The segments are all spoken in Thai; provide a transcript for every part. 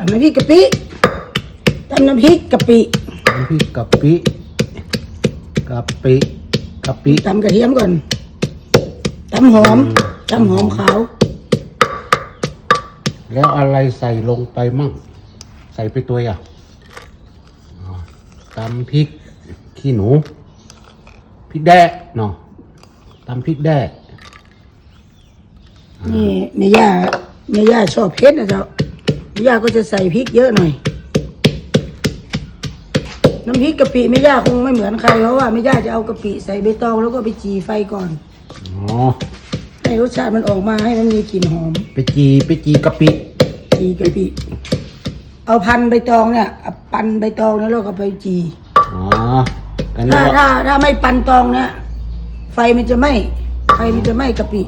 ตำน้ำพริกกะปิตำน้ำพริกกะปิน้ำพริกกะปิกะปิกะปิตำกระเทียมก่อนตำหอมตำหอมขาว แล้วอะไรใส่ลงไปมั่ง ใส่ไปตัวอะอ๋อตำพริกขี้หนูพริกแดะเนาะตำพริกแดะนี่แม่ย่าแม่ย่าชอบเผ็ดนะเจ้าแม่ ย่าก็จะใส่พริกเยอะหน่อย น้ำพริกกะปิแม่ย่าคงไม่เหมือนใครเพราะว่าแม่ย่าจะเอากะปิใส่ใบตองแล้วก็ไปจีไฟก่อน อ๋อ ให้รสชาติมันออกมาให้มันมีกลิ่นหอม ไปจีไปจีกะปิ จีกะปิ เอาพันใบตองเนี่ยเอาปันใบตองแล้วเราก็ไปจีอ๋อกันนึถ้ากว่าถ้าถ้าไม่ปันตองเนี่ยไฟมันจะไหม้ไฟมันจะไหม้กะปิ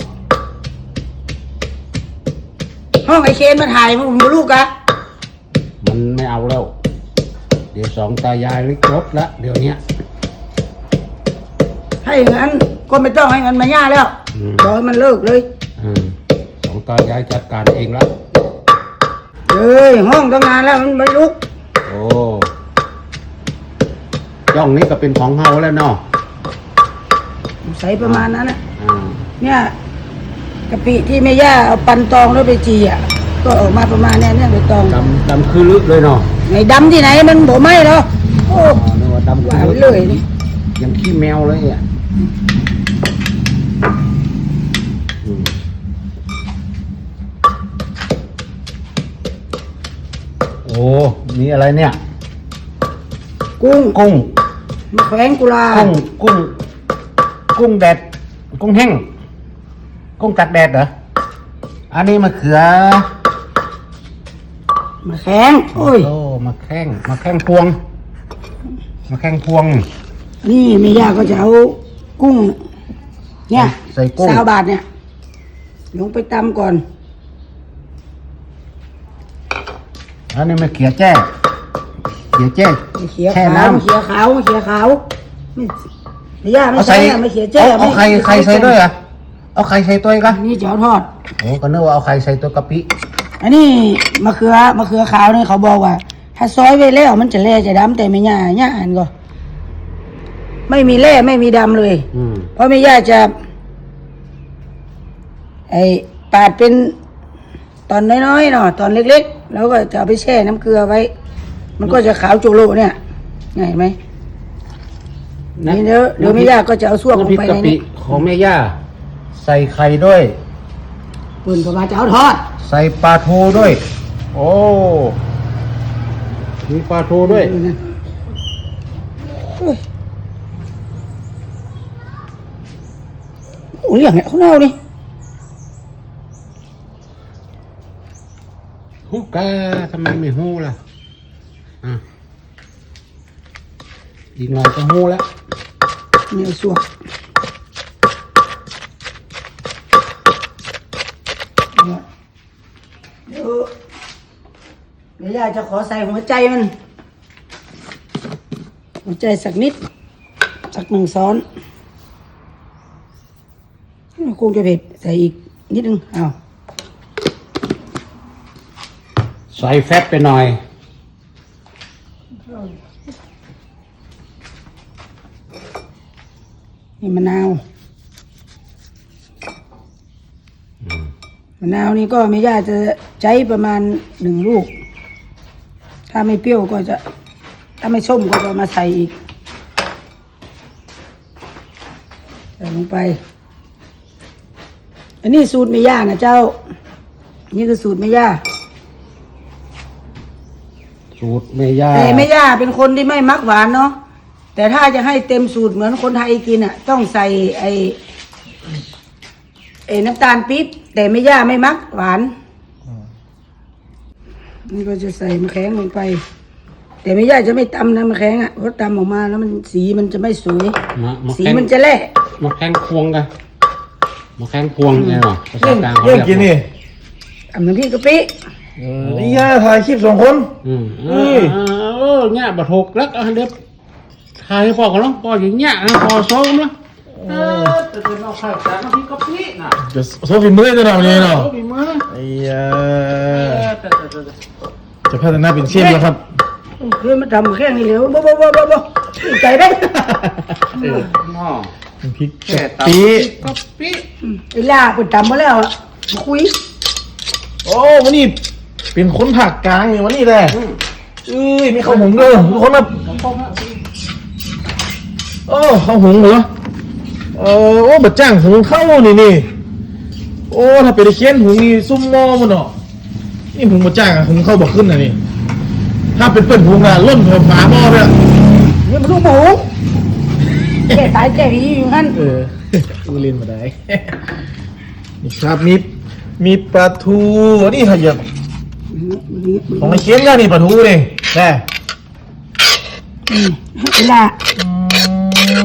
ห้องไอเคนมาถ่ายมึงมาลูกอะมันไม่เอาแล้ว เดี๋ยวสองตายายเลยครบละเดี๋ยวเนี้ย ให้อย่างนั้นก็ไม่ต้องให้เงินมาย่าแล้วอืม บอกให้มันเลิกเลยอืมสองตายายจัดการเองละเอ้ยห้องตั้งนานแล้วมันไม่ลุกโอ้ย่องนี้ก็เป็นของเฮาแล้วเนาะใส่ประมาณนั้นนะอ่าเนี่ย กะปิที่แม่ย่าเอาปันตองแล้วไปจีอะก็ออกมาประมาณเนี้ยเนี่ยใบตองดำดำคือลึกเลยเนาะไงดำที่ไหนมันบ่ไหม้หรอกโอ้อ๋อนึกว่าดำหคืวาอนลึกเลยนี่ยังขี้แมวเลยอะอืมโอ้มีอะไรเนี่ยกุ้งกุ้ง มะแขวงกุลากุ้งกุ้ง กุ้งแดด กุ้งแห้ง กุ้งตักแดดเหรอ อันนี้มะเขือมะแขวงโอ้ย โอ้มาแข้งมาแข้งพวงมาแข้งพวง นี่แม่ย่าก็จะเอากุ้ง เนี่ยใส่กุ้ง สาวบาทเนี่ย ลงไปตำก่อน อันนี้มะเขือแจ้เขือแจ้มะเขียแช่ขาวน้ำมะเขียขาวมะเขียขาวไม่แม่ย่าไม่เอาใช่ใส่อะมะเขียแจ้เอาเอาไข่ไข่ใส่ด้วยเหรอะ เอาไข่ใส่ตัวอีกอะอันนี้เจียวทอด โอ้ก็นึกว่าเอาไข่ใส่ตัวกะปิอันนี้มะเขือมะเขือขาวนี่เขาบอกว่า ถ้าซอยไว้แล้วมันจะแล่จะดำแต่ไม่ย่าย่าอันก็ ไม่มีแล่ไม่มีดำเลย อืมเพราะแม่ย่าจะ ไอ้ปาดเป็นตอนน้อยๆเนาะตอนเล็กๆ แล้วก็จะเอาไปแช่น้ำเกลือไว้ มันก็จะขาวจุโลเนี่ยเห็นไหมนี่เดี๋ยวเดี๋ยวแม่ย่าก็จะเอาส่วงลงน้ำพริกไปกะในปินี้ของแม่ย่า ใส่ไข่ด้วย ปืนประมาณจะเอาทอด ใส่ปลาทูด้วย โอ้ มีปลาทูด้วยนี่นะโอ้ยโอ้ยอย่างเงี้ยเขาเน่าดิฮูกาทำไมไม่ฮู้ล่ะ อะ อีกหน่อยก็ฮู้แล้ว เนี่ยส่วงเดี๋ยวเดี๋ ยวย่าจะขอใส่หัวใจมัน หัวใจสักนิด สักหนึ่งซ้อนคงจะเผ็ดใส่อีกนิดนึงเอาใส่แฟตไปหน่อย นี่มะนาวมะนาวนี่ก็ไม่ยากจะใช้ประมาณหนึ่งลูก ถ้าไม่เปรี้ยวก็จะ ถ้าไม่ส้มก็จะเอามาใส่อีกใส่ลงไป อันนี้สูตรไม่ยากนะเจ้า นี่คือสูตรไม่ยากสูตรแม่ย่าแต่ไม่ย่าเป็นคนที่ไม่มักหวานเนาะ แต่ถ้าจะให้เต็มสูตรเหมือนคนไทยกินอะ ต้องใส่ไอ้ไอ้น้ำตาลปี๊บแต่ไม่ย่าไม่มักหวาน นี่ก็จะใส่มะแขงลงไป แต่ไม่ย่าจะไม่ตำนะมะแขงอะเพราะตำออกมาแล้วมันสีมันจะไม่สวยมามาสีแข้งมันจะแล่มาแข้งพวงกันมาแข้งพวงเนี่ยเนาะภาษากลางเขาเรื่องเรียกกินนี่ทำน้ำพริกกะปินี่ย่าถ่ายคลิปสองคน อืมเอนี่อเออเนี่ยบะทกแล้วเอาเด็บถ่ายให้พ่อกันเนาะพ่ออย่างเงี้ยนะพ่อโซ่เนาะเออแต่เป็นเอาไข่จานน้ำพริกกะปิน่ะจะโซฟินมือจะทำยังไงเนาะ โอ้มีมือไอ้ยา เออแต่แต่แต่แต่ จะพัฒนาเป็นเชฟแล้วครับเฮ้ยมาทำแค่นี้เลยบ่บ่บ่บ่บ่ใจได้เอออ๋อน้ำพริกแค่กะตำปิกะปิไอ้ล่าปิดทำมาแล้วอะคุยโอ้วันนี้เป็นคนผักกลางนี่วันนี้แหละเอ้ยมีข้าวหุงด้วยทุกคนครับโอ้ข้าวหงเหรอเออโอ้บัดจ้างหุงข้าวนี่นี่โอ้ถ้าเป็นไอ้เคียนหุงนี่ซุ่มหม้อมันเนาะ นี่หุงบัดจ้างอะหุงข้าวบ่ขึ้นนะนี่ถ้าเป็นเปิ้นหุงอะล้นเผาฝาหม้อไปอะนี่มันลูกหมูแก่ตายแก่ดีอยู่งั้นเออกูเรียนมาได้นี่ครับมีมีปลาทูนี่ขยับของไอ้เคียนก็นี่ปลาทูนี่แน่ไอ้ล่าอื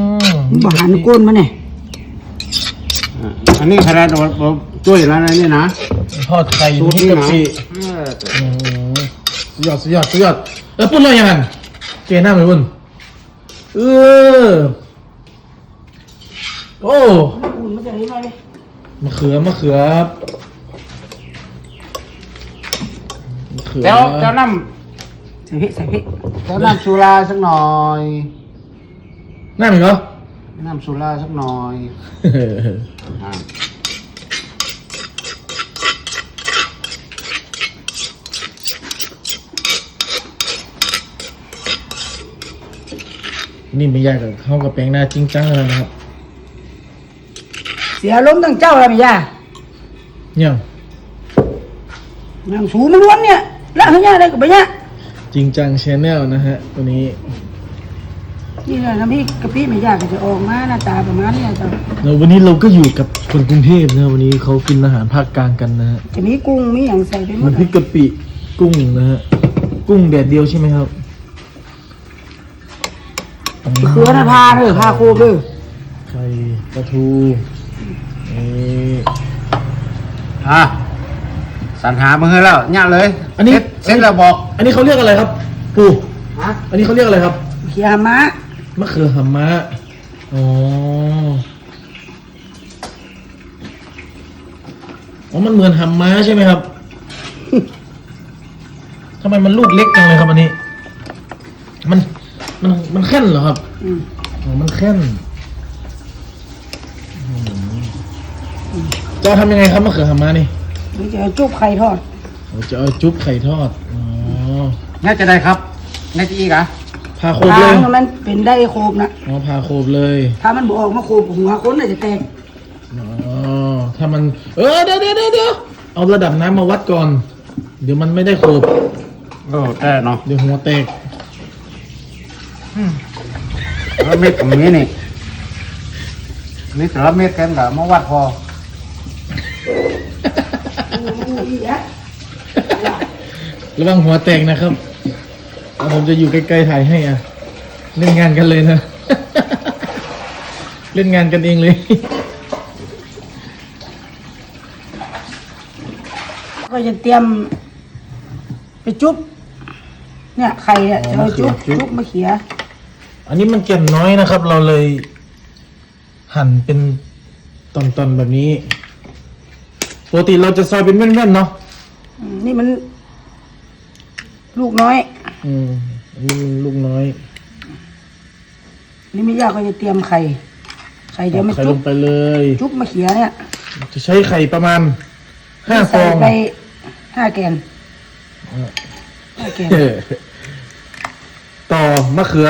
มมันบ่หันก้นมาเนี่ยอะอันนี้ขนาดว่าว่าช่วยแล้วนะนี่นะ ทอดไข่สูตรนี่นี่กับนะสิเอออืมสุดยอดสุดยอดสุดยอดเออปุ้นเลยยังไงเกหน้าไหมปุ้นเออโอ้อุ่นมาจากไหนมาเนี่ยมะเขือมะเขือมะเขือแล้วเจ้าน้ใส่พริกใส่พริกำเจ้าน้ำสุราสักหน่อย หน้ามีเหรอน้ำสุราสักหน่อย อ่า นี่ไม่ยากกับเข้ากับแปลงหน้าจริงจังแล้วนะครับ เสียล้มตั้งเจ้าแล้วไม่ยาเนี่ยอย่างสูงมันล้วนเนี่ยละเขาเนี่ยได้กับไปเนี่ยจริงจังชแนลนะฮะตัวนี้นี่แหละน้ำพริกกะปิไม่ยากก็จะออกมาหน้าตาประมาณเนี้ยจ้ะแล้ววันนี้เราก็อยู่กับคนกรุงเทพนะวันนี้เขากินอาหารภาคกลางกันนะฮะจะมีกุ้งมีอย่างใส่ไปหมมัดนพริกกะปิกุ้งนะฮะกุ้งแดดเดียวใช่ไหมครับ เขือนะพาเลยพาโคบเลยไข่ปลาทูนี่อะสรรหามาให้แล้วเนี่ยเลยอันนี้เสร็จเสร็จแล้วบอกอันนี้เขาเรียกอะไรครับ ปูฮะอันนี้เขาเรียกอะไรครับเขียมะมะเขือหำมะอ๋ออ๋อมันเหมือนหำม้าใช่ไหมครับทำไมมันลูกเล็กจังเลยครับอันนี้ มัน มันมันแค่นเหรอครับอืมอ๋อมันแค่นอืมจะเอาทำยังไงครับมะเขือหำม้านี่หรือจะเอาจุ๊บไข่ทอดเราจะเอาจุ๊บไข่ทอดอ๋อน่าจะได้ครับน่าจะอีกอะพาโคบเลทางยมันเป็นได้โคบนะอ๋อพาโคบเลยถ้ามันบออกมาโคบหัวคนน่าจะแตกอ๋อถ้ามัน เออเดี๋ยวเดี๋ยวเดี๋ยวเดี๋ยวเอาระดับน้ำมาวัดก่อน เดี๋ยวมันไม่ได้โคบโอ้แต่เนาะเดี๋ยวหัวแตก แล้วเม็ดกับมีนี่นี่แต่ละเม็ดกันกับมาวัดพอระวังหัวแตกนะครับเอาผมจะอยู่ใกล้ๆถ่ายให้อะ เล่นงานกันเลยนะ เล่นงานกันเองเลย ก็จะเตรียม ไปจุ๊บ เนี่ยไข่เนี่ยอ๋อจะเอาจุ๊บมะเขือจุ๊บจุ๊บมะเขือ อันนี้มันแก่นน้อยนะครับ เราเลย หั่นเป็นตอนๆแบบนี้ปกติเราจะซอยเป็นแว่นๆเนาะอืมนี่มัน ลูกน้อย อืมอันนี้มันลูกน้อยนี่ไม่ยากก็จะเตรียมไข่ ไข่เดี๋ยวมาใส่ลจุ๊บงไปเลย จุ๊บมะเขือเนี่ยจะใช้ไข่ประมาณห้าฟใส่องไปห้าแกนห้าแกน เออต่อมะเขือ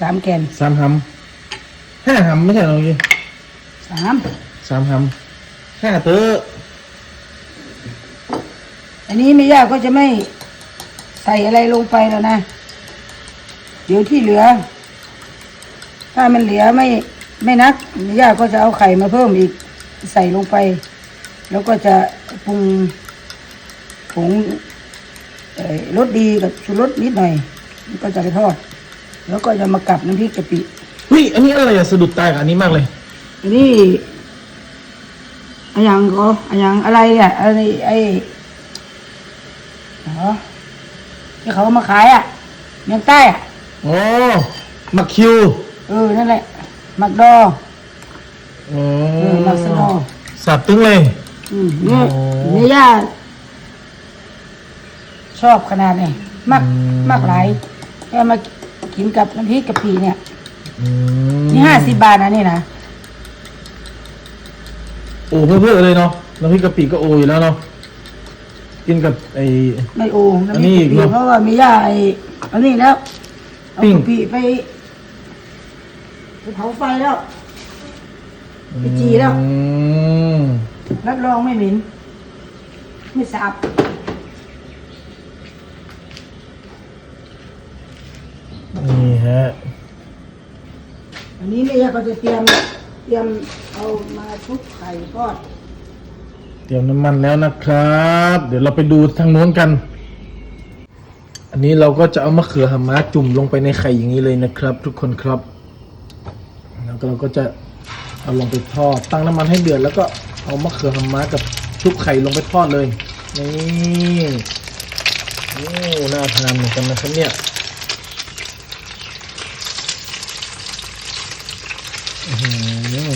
สามแกนสามหำห้าหำไม่ใช่เหรอเมื่อกี้สามสามหำห้าเตออันนี้ไม่ยากก็จะไม่ใส่อะไรลงไปแล้วนะ เดี๋ยวที่เหลือ ถ้ามันเหลือไม่ไม่นักไม่ยากก็จะเอาไข่มาเพิ่มอีกใส่ลงไป แล้วก็จะปรุงผงเอ่อรสดีกับชูรสนิดหน่อยแล้วก็จะไปทอด แล้วก็จะมากับน้ำพริกกะปิเฮ้ยอันนี้อะไรอะสะดุดตากับอันนี้มากเลย อันนี้อะไรอย่างก็อะไรอย่างอะไรอะอะไรไอ้เหรอที่เขาเอามาขายอะเมืองใต้อะอ๋อมักคิวเออนั่นแหละหมักดออ๋อเออหมักสะดอสับตึงเลย อืมเนี่ยโอ้ เนี่ยย่าชอบขนาดนี้มักมักหลายแล้วมา กินกับน้ำพริกกะปิเนี่ย อืมนี่ห้าสิบบาทนะนี่นะโอ้เพื่อๆเลยเนาะน้ำพริกกะปิก็โออยู่แล้วเนาะกินกับไอ้ ไม่โอน้ำอัพนนี้ริกอีกะกปิเนอะเพราะว่ามีย่าไอ้อันนี้แล้วเอาปิ้ง กะปิไปไปเผาไฟแล้ว ไปจีแล้ว อืมรับรองไม่เหม็นไม่สาบ นี่ฮะ อันนี้เนี่ยก็จะเตรียมเตรียมเอามาชุบไข่ทอดเตรียมน้ำมันแล้วนะครับ เดี๋ยวเราไปดูทางโน้นกัน อันนี้เราก็จะเอามะเขือหาม้าจุ่มลงไปในไข่อย่างนี้เลยนะครับ ทุกคนครับ แล้วก็เราก็จะเอาลงไปทอด ตั้งน้ำมันให้เดือดแล้วก็เอามะเขือหาม้ากับชุบไข่ลงไปทอดเลยนี่โอ้น่าทานเหมือนกันนะครับเนี่ยอื้อหือ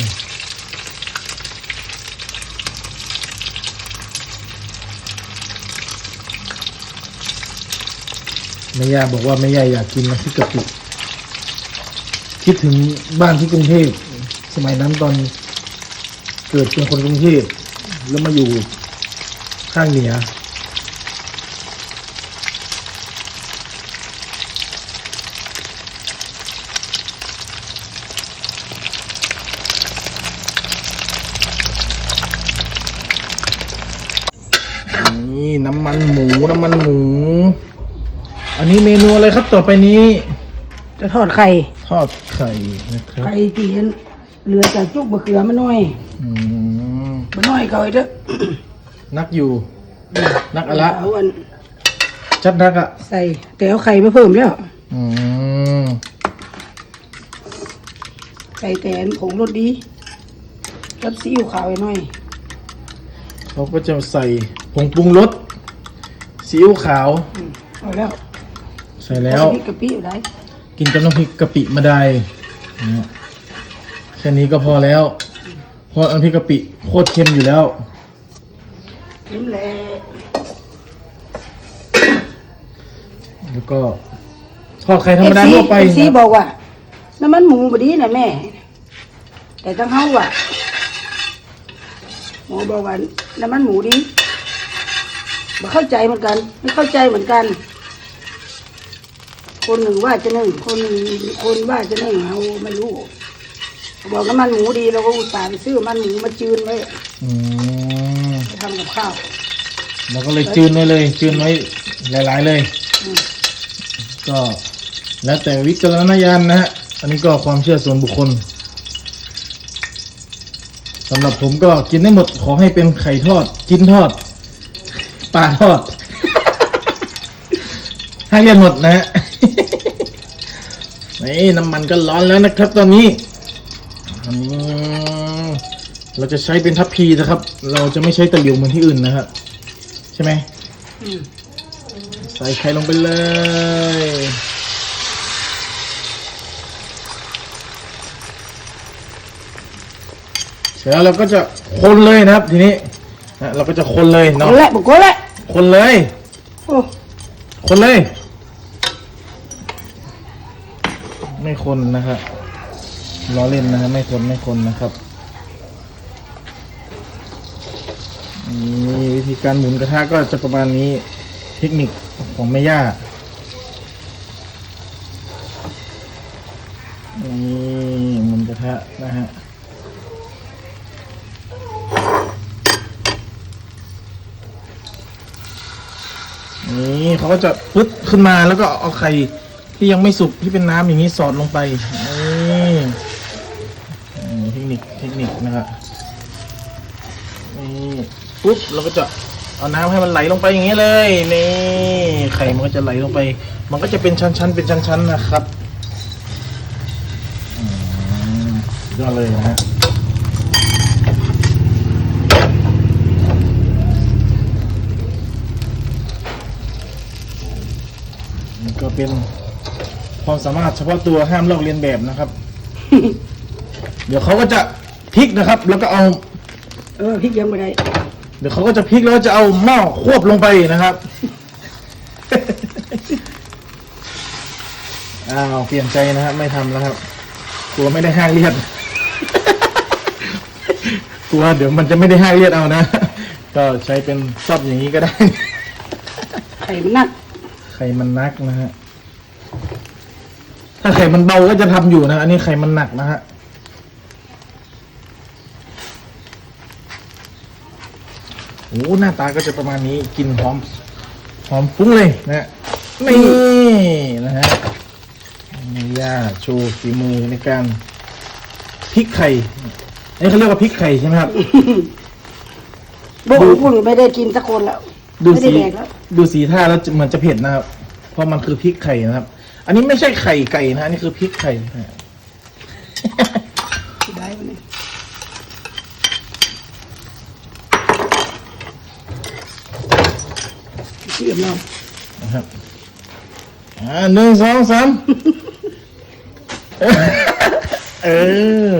แม่ย่าบอกว่าแม่ย่าอยากกินน้ำพริกกะปิคิดถึงบ้านที่กรุงเทพสมัยนั้นตอนเกิดเป็นคนกรุงเทพแล้วมาอยู่ข้างเหนือนี่น้ำมันหมูน้ำมันหมู อันนี้เม นูอะไรครับต่อไปนี้จะทอดไข่ ทอดไข่นะครับไข่ตีนเหลือจากจุกบะเขือมาหน่อยอืมมาหน่อยเขาไอ้เด้อนักอยู่ นักอะละเอาอันจัดนักอะใส่แต่เอาไข่มาเพิ่มแล้ว อืมใส่แต่อันผงรสดีกับซีอิ๊วขาวไว้หน่อยเขาก็จะใส่ผงปรุงรสซีอิ๊วขาวอืมเอาแล้ว ใส่แล้ว พริกกะปิอยู่ไหนกินกับน้ำพริกกะปิมาได้นะแค่นี้ก็พอแล้วเพราะน้ำพริกกะปิโคตรเค็มอยู่แล้วเค็มแหละแล้วก็ทอดไข่ธรรมดาทั่วไปเอฟซีนะบอกว่า น้ำมันหมูบดีนะแม่ แต่ทั้งเฮาว่ะหมอบอกว่าน้ำมันหมูดีบ่เข้าใจเหมือนกัน ไม่เข้าใจเหมือนกัน คนหนึ่งว่าจะหนึ่งคนหนึ่งคนว่าจะหนึ่งเราไม่รู้บอกน้ำมันหมูดีเราก็อุตส่าห์ไปซื้อมันหมูมาจืนไว้อืมไปทำกับข้าวเราก็เลยจืนไว้เลย จืนไว้หลาย ๆ เลยอืมก็แล้วแต่วิจารณญาณนะฮะอันนี้ก็ความเชื่อส่วนบุคคลสำหรับผมก็กินได้หมดขอให้เป็นไข่ทอด กินทอดปลาทอด ให้เรียนหมดนะฮะนี่น้ำมันก็ร้อนแล้วนะครับ ตอนนี้อืมเราจะใช้เป็นทัพพีนะครับ เราจะไม่ใช้ตะหลิวเหมือนที่อื่นนะครับใช่ไหมอืมใส่ไข่ลงไปเลยเสร็จแล้วเราก็จะคนเลยนะครับ ทีนี้นะเราก็จะคนเลยคเนาะนละบุกคนละคนเลยโอ้คนเลย ไม่คนนะครับล้อเล่นนะครับไม่คนไม่คนนะครับนี่วิธีการหมุนกระทะก็จะประมาณนี้เทคนิคของแม่ย่านี่หมุนกระทะนะฮะนี่เขาก็จะปึ๊บขึ้นมาแล้วก็เอาไข่ ที่ยังไม่สุกที่เป็นน้ำอย่างนี้สอดลงไปนี่เทคนิคเทคนิคนะครับนี่ปุ๊บเราก็จะเอาน้ำให้มันไหลลงไปอย่างนี้เลยนี่ไข่มันก็จะไหลลงไป มันก็จะเป็นชั้นๆเป็นชั้นๆนะครับยอดเลยนะฮะก็เป็น ความสามารถเฉพาะตัวห้ามลอกเลียนแบบนะครับ เดี๋ยวเขาก็จะพลิกนะครับ แล้วก็เอา เออพริกยังไม่ได้เดี๋ยวเขาก็จะพลิกแล้วก็จะเอาหม้อควบลงไปนะครับ อ้าวเปลี่ยนใจนะครับไม่ทำแล้วครับ กลัวไม่ได้ห้างเลียด กลัวเดี๋ยวมันจะไม่ได้ห้างเลียดเอานะ ก็ใช้เป็นซอบอย่างนี้ก็ได้ ไข่มันนัก ไข่มันนักนะฮะ ถ้าไข่มันเบาก็จะทำอยู่นะ อันนี้ไข่มันหนักนะฮะโอ้หน้าตาก็จะประมาณนี้กลินหอมหอมฟุ้งเลยนะฮะนี่นะฮะนี่ย่าโชว์ฝีมือในการพริกไข่อันนี้เขาเรียกว่าพริกไข่ใช่ไหมครับโบ้พูดไม่ได้กินสักคนแล้วดูไม่ได้สีแดกแล้วดูสีท่าแล้วจะเหมือนจะเผ็ดนะครับ เพราะมันคือพริกไข่นะครับ อันนี้ไม่ใช่ไข่ไก่นะอันนี้คือพริกไข่นะฮะได้ปะเนี่ยเชื่อมเรานะครับอ่าหนึ่งสองสามเออ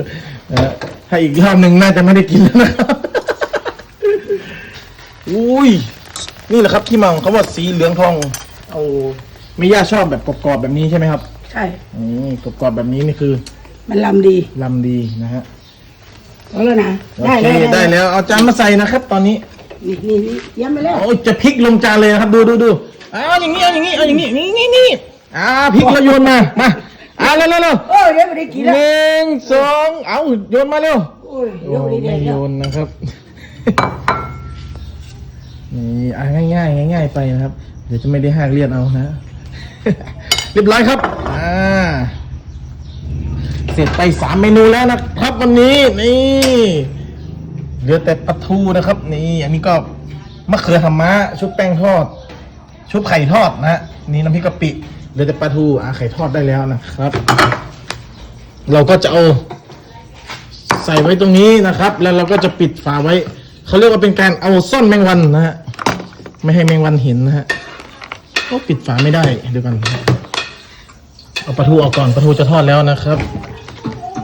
นะฮะถ้าอีกรอบหนึ่งน่าจะไม่ได้กินแล้วนะครับอุ้ย นี่แหละครับที่มาของเขาว่าสีเหลืองทอง เอา ไม่ย่าชอบแบบกรอบๆแบบนี้ใช่ไหมครับใช่นี่กรอบๆแบบนี้นี่คือมันลำดีลำดีนะฮะเอาแล้วนะโอได้เคแล้วได้แล้ว เอาจานมาใส่นะครับ ตอนนี้นี่นี่นี่เยี่ยมไปแล้ว โอ้ยจะพลิกลงจานเลยนะครับ ดูดูดูเอาอย่างนี้เอาอย่างนี้เอาอย่างนี้นี่นี่นี่อ่าพลิกแล้วโยนมามาอ่าเร็วเร็วเร็วโอ้ยเดี๋ยวไม่ได้กินหแล้วนึ่งสองเอาโยนมาเร็ว โอ้ยโอ้เดี๋ยวไม่ได้ไม่แดกโยแล้วนนะครับ นี่อ่าง่ายๆง่าย ๆ ไปนะครับ เดี๋ยวจะไม่ได้ห้ากเลียนเอานะ เรียบร้อยครับ อ่า เสร็จไปสามเมนูแล้วนะครับ วันนี้นี่เหลือแต่ปลาทูนะครับ นี่อันนี้ก็มะเขือธรรมะชุบแป้งทอด ชุบไข่ทอดนะฮะนี่น้ำพริกกะปิเหลือแต่ปลาทูอ่าไข่ทอดได้แล้วนะครับ เราก็จะเอาใส่ไว้ตรงนี้นะครับ แล้วเราก็จะปิดฝาไว้เขาเรียกว่าเป็นการเอาซ่อนแมงวันนะฮะไม่ให้แมงวันเห็นนะฮะ ก็ปิดฝาไม่ได้เดี๋ยวกันนะฮะเอาปลาทูออกก่อนปลาทูจะทอดแล้วนะครับ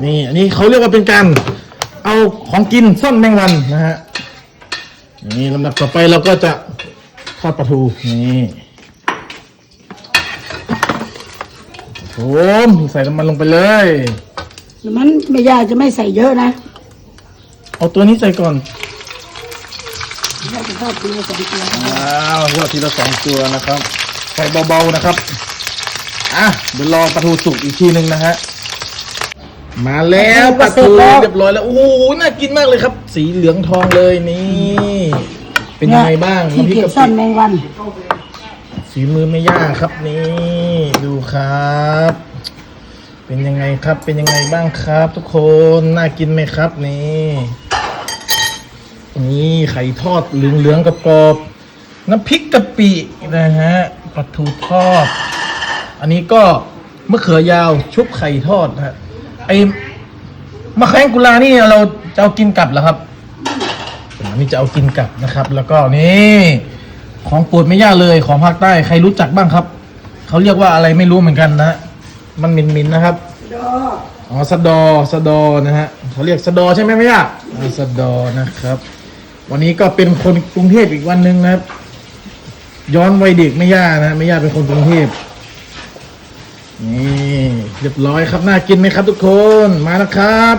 นี่อันนี้เขาเรียกว่าเป็นการ เอาของกินซ่อนแมงวันนะฮะนี่ลำดับต่อไปเราก็จะทอดปลาทูนี่โอ้มใส่น้ำมันลงไปเลยมันไม่ยากจะไม่ใส่เยอะนะ เอาตัวนี้ใส่ก่อนเราจะทอดทีละสองตัวว้าวทอดทีละสองตัวนะครับ ใส่เบาๆนะครับ อะเดี๋ยวรอปลาทูสุกอีกทีหนึ่งนะฮะ มาแล้วปลาทูเรียบร้อยแล้ว โอ้โห น่ากินมากเลยครับ สีเหลืองทองเลยนี่ เป็นยังไงบ้างที่น้ำพริกเก็บกะซ่อปินแมงวันฝีมือไม่ยากครับนี่ดูครับ เป็นยังไงครับ เป็นยังไงบ้างครับ ทุกคนน่ากินไหมครับนี่นี่ไข่ทอดเหลืองๆกรอบๆน้ำพริกกะปินะฮะ ปลาทูทอด อันนี้ก็มะเขือยาวชุบไข่ทอดนะฮะไอมะแขงกุลานี่เราจะเอากินกลับเหรอครับอันนี้จะเอากินกลับนะครับ แล้วก็นี่ของโปรดไม่ยากเลยของภาคใต้ใครรู้จักบ้างครับเขาเรียกว่าอะไรไม่รู้เหมือนกันนะมันมินๆนะครับอ๋อสะดอสะดอนะฮะเขาเรียกสะดอใช่ไหมไม่ยากอ่าสะดอนะครับ วันนี้ก็เป็นคนกรุงเทพอีกวันหนึ่งนะครับ ย้อนวัยเด็กไม่ยากนะไม่ยากเป็นคนกรุงเทพนี่เรียบร้อยครับน่ากินไหมครับทุกคนมาแล้วครับ